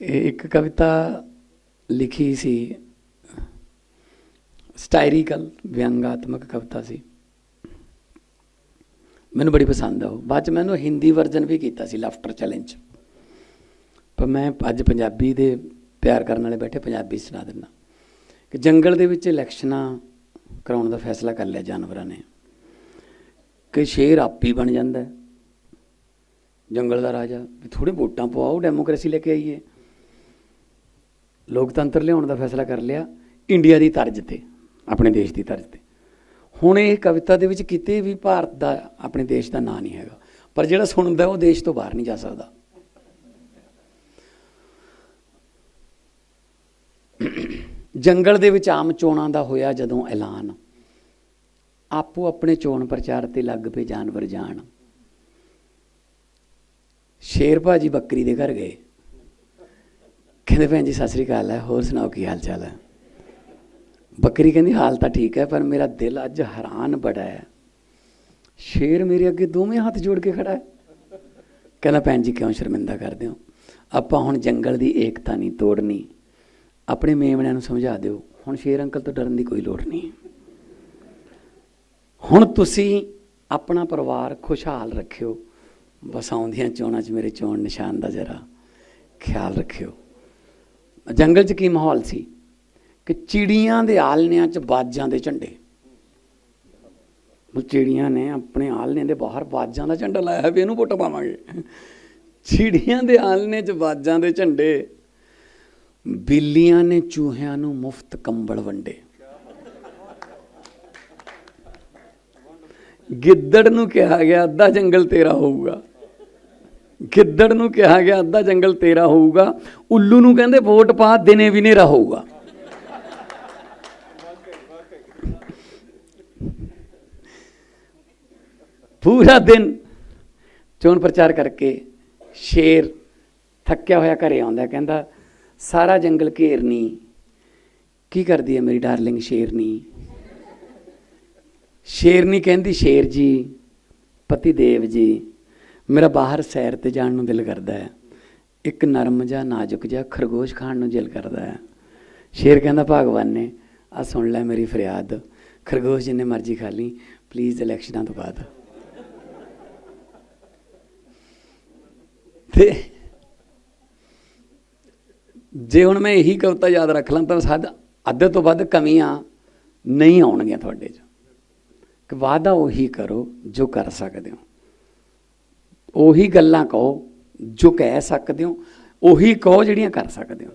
ਇਹ ਇੱਕ ਕਵਿਤਾ ਲਿਖੀ ਸੀ, ਸਟਾਇਰੀਕਲ ਵਿਅੰਗਾਤਮਕ ਕਵਿਤਾ ਸੀ। ਮੈਨੂੰ ਬੜੀ ਪਸੰਦ ਆ ਉਹ। ਬਾਅਦ ਚ ਮੈਨੂੰ ਹਿੰਦੀ ਵਰਜ਼ਨ ਵੀ ਕੀਤਾ ਸੀ ਲਾਫਟਰ ਚੈਲੰਜ ਪਰ ਮੈਂ ਅੱਜ ਪੰਜਾਬੀ ਦੇ ਪਿਆਰ ਕਰਨ ਵਾਲੇ ਬੈਠੇ ਪੰਜਾਬੀ ਸੁਣਾ ਦਿੰਦਾ। ਕਿ ਜੰਗਲ ਦੇ ਵਿੱਚ ਇਲੈਕਸ਼ਨਾਂ ਕਰਾਉਣ ਦਾ ਫੈਸਲਾ ਕਰ ਲਿਆ ਜਾਨਵਰਾਂ ਨੇ। ਕਿ ਸ਼ੇਰ ਆਪੀ ਬਣ ਜਾਂਦਾ। ਜੰਗਲ ਦਾ ਰਾਜਾ, ਵੀ ਥੋੜੇ ਵੋਟਾਂ ਪਵਾਓ, ਡੈਮੋਕ੍ਰੇਸੀ ਲੈ ਕੇ ਆਈਏ। ਲੋਕਤੰਤਰ ਲਿਆਉਣ ਦਾ ਫੈਸਲਾ ਕਰ ਲਿਆ, ਇੰਡੀਆ ਦੀ ਤਰਜ਼ ਤੇ, ਆਪਣੇ ਦੇਸ਼ ਦੀ ਤਰਜ਼ ਤੇ। ਹੁਣ ਇਹ ਕਵਿਤਾ ਦੇ ਵਿੱਚ ਕਿਤੇ ਵੀ ਭਾਰਤ ਦਾ, ਆਪਣੇ ਦੇਸ਼ ਦਾ ਨਾਂ ਨਹੀਂ ਹੈਗਾ, ਪਰ ਜਿਹੜਾ ਸੁਣਦਾ ਉਹ ਦੇਸ਼ ਤੋਂ ਬਾਹਰ ਨਹੀਂ ਜਾ ਸਕਦਾ। ਜੰਗਲ ਦੇ ਵਿੱਚ ਆਮ ਚੋਣਾਂ ਦਾ ਹੋਇਆ ਜਦੋਂ ਐਲਾਨ, ਆਪੋ ਆਪਣੇ ਚੋਣ ਪ੍ਰਚਾਰ ਤੇ ਲੱਗ ਪਏ ਜਾਨਵਰ ਜਾਣ। ਸ਼ੇਰ ਭਾਜੀ ਬੱਕਰੀ ਦੇ ਘਰ ਗਏ। ਕਹਿੰਦੇ ਭੈਣ ਜੀ, ਸਤਿ ਸ੍ਰੀ ਅਕਾਲ ਹੈ, ਹੋਰ ਸੁਣਾਓ ਕੀ ਹਾਲ ਚਾਲ ਹੈ? ਬੱਕਰੀ ਕਹਿੰਦੀ, ਹਾਲ ਤਾਂ ਠੀਕ ਹੈ, ਪਰ ਮੇਰਾ ਦਿਲ ਅੱਜ ਹੈਰਾਨ ਬੜਾ ਹੈ। ਸ਼ੇਰ ਮੇਰੇ ਅੱਗੇ ਦੋਵੇਂ ਹੱਥ ਜੋੜ ਕੇ ਖੜਾ ਹੈ। ਕਹਿੰਦਾ, ਭੈਣ ਜੀ, ਕਿਉਂ ਸ਼ਰਮਿੰਦਾ ਕਰਦੇ ਹੋ? ਆਪਾਂ ਹੁਣ ਜੰਗਲ ਦੀ ਏਕਤਾ ਨਹੀਂ ਤੋੜਨੀ। ਆਪਣੇ ਮੇਮਣਿਆਂ ਨੂੰ ਸਮਝਾ ਦਿਓ, ਹੁਣ ਸ਼ੇਰ ਅੰਕਲ ਤੋਂ ਡਰਨ ਦੀ ਕੋਈ ਲੋੜ ਨਹੀਂ ਹੁਣ ਤੁਸੀਂ ਆਪਣਾ ਪਰਿਵਾਰ ਖੁਸ਼ਹਾਲ ਰੱਖਿਓ। ਬਸ ਆਉਂਦੀਆਂ ਚੋਣਾਂ 'ਚ ਮੇਰੇ ਚੋਣ ਨਿਸ਼ਾਨ ਦਾ ਜਰਾ ਖਿਆਲ ਰੱਖਿਓ। ਜੰਗਲ 'ਚ ਕੀ ਮਾਹੌਲ ਸੀ? ਕਿ ਚਿੜੀਆਂ ਦੇ ਆਲਣਿਆਂ 'ਚ ਬਾਜਾਂ ਦੇ ਝੰਡੇ। ਉਹ ਚਿੜੀਆਂ ਨੇ ਆਪਣੇ ਆਲਣੇ ਦੇ ਬਾਹਰ ਬਾਜਾਂ ਦਾ ਝੰਡਾ ਲਾਇਆ, ਵੀ ਇਹਨੂੰ ਵੋਟ ਪਾਵਾਂਗੇ। ਚਿੜੀਆਂ ਦੇ ਆਲਣੇ 'ਚ ਬਾਜਾਂ ਦੇ ਝੰਡੇ। ਬਿੱਲੀਆਂ ਨੇ ਚੂਹਿਆਂ ਨੂੰ ਮੁਫਤ ਕੰਬਲ ਵੰਡੇ। ਗਿੱਦੜ ਨੂੰ ਕਿਹਾ ਗਿਆ, ਅੱਧਾ ਜੰਗਲ ਤੇਰਾ ਹੋਊਗਾ। ਗਿੱਦੜ ਨੂੰ ਕਿਹਾ ਗਿਆ, ਅੱਧਾ ਜੰਗਲ ਤੇਰਾ ਹੋਊਗਾ। ਉੱਲੂ ਨੂੰ ਕਹਿੰਦੇ ਵੋਟ ਪਾ, ਦਿਨੇ ਵੀ ਨੇਰਾ ਹੋਊਗਾ। ਪੂਰਾ ਦਿਨ ਚੋਣ ਪ੍ਰਚਾਰ ਕਰਕੇ ਸ਼ੇਰ ਥੱਕਿਆ ਹੋਇਆ ਘਰੇ ਆਉਂਦਾ, ਕਹਿੰਦਾ, ਸਾਰਾ ਜੰਗਲ ਘੇਰਨੀ ਕੀ ਕਰਦੀ ਹੈ ਮੇਰੀ ਡਾਰਲਿੰਗ ਸ਼ੇਰਨੀ ਸ਼ੇਰਨੀ ਕਹਿੰਦੀ, ਸ਼ੇਰ ਜੀ, ਪਤੀ ਦੇਵ ਜੀ ਮੇਰਾ ਬਾਹਰ ਸੈਰ ਤੇ ਜਾਣ ਨੂੰ ਦਿਲ ਕਰਦਾ ਹੈ। ਇੱਕ ਨਰਮ ਜਿਹਾ, ਨਾਜ਼ੁਕ ਜਿਹਾ ਖਰਗੋਸ਼ ਖਾਣ ਨੂੰ ਦਿਲ ਕਰਦਾ ਹੈ। ਸ਼ੇਰ ਕਹਿੰਦਾ, ਭਗਵਾਨ ਨੇ ਆ ਸੁਣ ਲੈ ਮੇਰੀ ਫਰਿਆਦ। ਖਰਗੋਸ਼ ਜਿੰਨੇ ਮਰਜ਼ੀ ਖਾ ਲਈ ਪਲੀਜ਼ ਇਲੈਕਸ਼ਨਾਂ ਤੋਂ ਬਾਅਦ। ਤੇ ਜੇ ਹੁਣ ਮੈਂ ਇਹੀ ਕਵਿਤਾ ਯਾਦ ਰੱਖ ਲਾਂ, ਤਾਂ ਸਾਡ ਅੱਧੇ ਤੋਂ ਵੱਧ ਕਮੀਆਂ ਨਹੀਂ ਆਉਣਗੀਆਂ ਤੁਹਾਡੇ 'ਚ। ਕਿ ਵਾਅਦਾ ਉਹੀ ਕਰੋ ਜੋ ਕਰ ਸਕਦੇ ਹੋ। ਉਹੀ ਗੱਲਾਂ ਕਹੋ ਜੋ ਕਹਿ ਸਕਦੇ ਹੋ ਉਹੀ ਕਹੋ ਜਿਹੜੀਆਂ ਕਰ ਸਕਦੇ ਹੋ।